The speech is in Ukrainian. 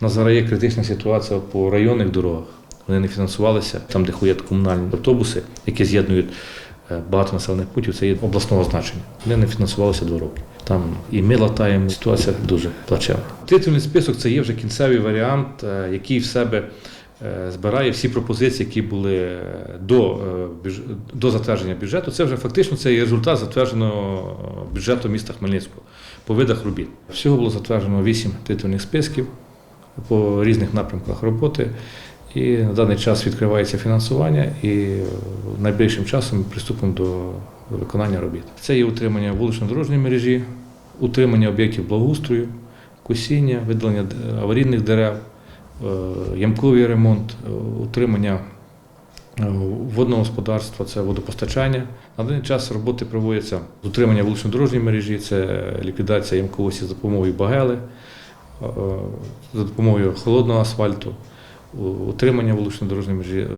У нас зараз є критична ситуація по районних дорогах. Вони не фінансувалися там, де ходять комунальні автобуси, які з'єднують е, багато населених пунктів, це є обласного значення. Вони не фінансувалися два роки. Там і ми латаємо. Ситуація дуже плачевна. Титульний список це є вже кінцевий варіант, е, який в себе е, збирає всі пропозиції, які були до, до затвердження бюджету. Це вже фактично це є результат затвердженого бюджету міста Хмельницького по видах робіт. Всього було затверджено вісім титульних списків по різних напрямках роботи. І на даний час відкривається фінансування, і найближчим часом ми приступимо до виконання робіт. Це є утримання вулично-дорожньої мережі, утримання об'єктів благоустрою, косіння, видалення аварійних дерев, е, ямковий ремонт, е, утримання е, водного господарства, це водопостачання. На даний час роботи проводяться утримання вулично-дорожньої мережі, це ліквідація ямковості за допомогою багели, за допомогою холодного асфальту, утримання вулично-дорожньої мережі.